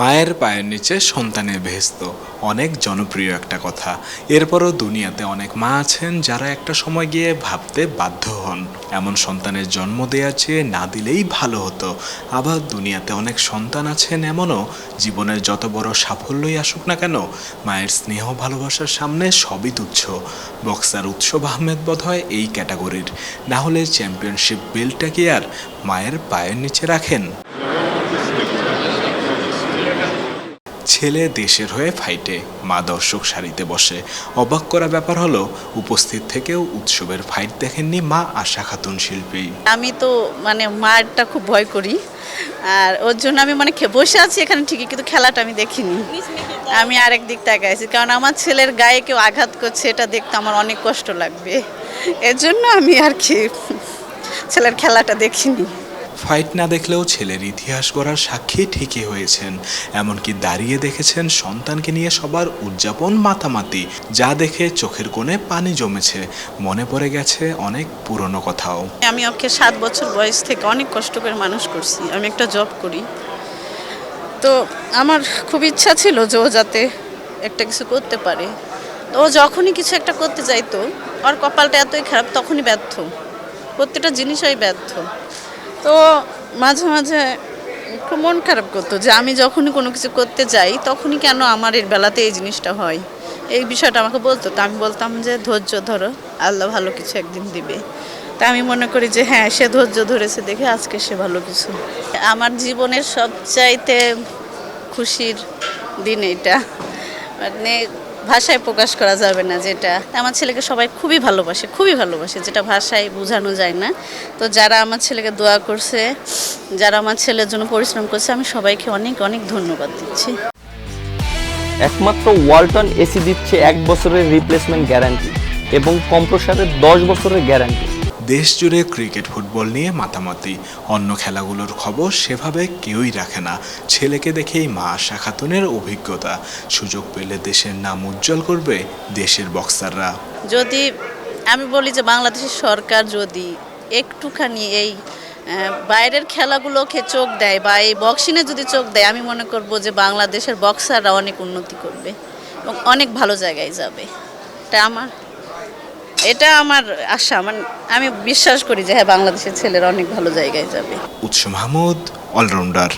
মায়ের পায়ের নিচে সন্তানের বেহেস্ত অনেক জনপ্রিয় একটা কথা। এরপরও দুনিয়াতে অনেক মা আছেন যারা একটা সময় গিয়ে ভাবতে বাধ্য হন। এমন সন্তানের জন্ম দেওয়া চেয়ে না দিলেই ভালো হতো। আবার দুনিয়াতে অনেক সন্তান আছেন এমনও, জীবনের যত বড় সাফল্যই আসুক না কেন, মায়ের স্নেহ ভালোবাসার সামনে সবই তুচ্ছ। বক্সার উৎসব আহমেদ বোধ হয় এই ক্যাটাগরির। না হলে চ্যাম্পিয়নশিপ বেল্টটা কি আর মায়ের পায়ের নিচে রাখেন। ছেলে দেশের হয়ে ফাইটে মা দর্শক সারিতে বসে। অবাক করা ব্যাপার হলো, উপস্থিত থেকেও উৎসবের ফাইট দেখেননি মা আশা খাতুন শিল্পী। আমি তো মানে মারটা খুব ভয় করি। আর ওর জন্য আমি মানে বসে আছি এখানে ঠিকই, কিন্তু খেলাটা আমি দেখিনি। আমি আরেক দিক তাকাইছি কারণ আমার ছেলের গায়ে কেউ আঘাত করছে, এটা দেখতে আমার অনেক কষ্ট লাগবে। এর জন্য আমি আর কি ছেলের খেলাটা দেখিনি। ফাইট না দেখলেও ছেলের ইতিহাস গড়ার সাক্ষী ঠিকই হয়েছেন। এমনকি দাঁড়িয়ে দেখেছেন সন্তানকে নিয়ে সবার উদযাপন মাতামাতি, যা দেখে চোখের কোণে পানি জমেছে। মনে পড়ে গেছে অনেক পুরনো কথাও। আমি ওকে সাত বছর বয়স থেকে অনেক কষ্ট করে মানুষ করছি। আমি একটা জব করি। তো আমার খুব ইচ্ছা ছিল যে ও যাতে একটা কিছু করতে পারে। ও যখনই কিছু একটা করতে যাইতো, ওর কপালটা এতই খারাপ, তখনই ব্যর্থ। প্রত্যেকটা জিনিসই ব্যর্থ। তো মাঝে মাঝে খুব মন খারাপ করতো যে আমি যখনই কোনো কিছু করতে যাই, তখনই কেন আমার এর বেলাতে এই জিনিসটা হয়? এই বিষয়টা আমাকে বলতো। তো আমি বলতাম যে, ধৈর্য ধরো, আল্লাহ ভালো কিছু একদিন দিবে। তা আমি মনে করি যে হ্যাঁ সে ধৈর্য ধরেছে দেখে আজকে সে ভালো কিছু। আমার জীবনের সবচাইতে খুশির দিন এটা। মানে ভাষায় প্রকাশ করা যাবে না যেটা। আমার ছেলেকে সবাই খুবই ভালোবাসে খুবই ভালোবাসে, যেটা ভাষায় বোঝানো যায় না। তো যারা আমার ছেলেকে দোয়া করছে, যারা আমার ছেলের জন্য পরিশ্রম করছে, আমি সবাইকে অনেক অনেক ধন্যবাদ দিচ্ছি। একমাত্র ওয়ালটন এসি দিচ্ছে এক বছরের রিপ্লেসমেন্ট গ্যারান্টি এবং কম্প্রসারের দশ বছরের গ্যারান্টি দেশ জুড়ে ক্রিকেট, ফুটবল নিয়ে মাতামাতি। অন্য খেলাগুলোর খবর সেভাবে কেউই রাখে না। ছেলেকে দেখেই মা আশা খাতুনের অভিজ্ঞতা। সুযোগ পেলে দেশের নাম উজ্জ্বল করবে দেশের বক্সাররা। যদি আমি বলি যে বাংলাদেশের সরকার যদি একটুখানি এই বাইরের খেলাগুলোকে চোখ দেয় বা এই বক্সিংয়ে যদি চোখ দেয়, আমি মনে করব যে বাংলাদেশের বক্সাররা অনেক উন্নতি করবে এবং অনেক ভালো জায়গায় যাবে। এটা আমার এটা আমার আশা মানে আমি বিশ্বাস করি যে হ্যাঁ বাংলাদেশের ছেলেরা অনেক ভালো জায়গায় যাবে। উৎস মাহমুদ অলরাউন্ডার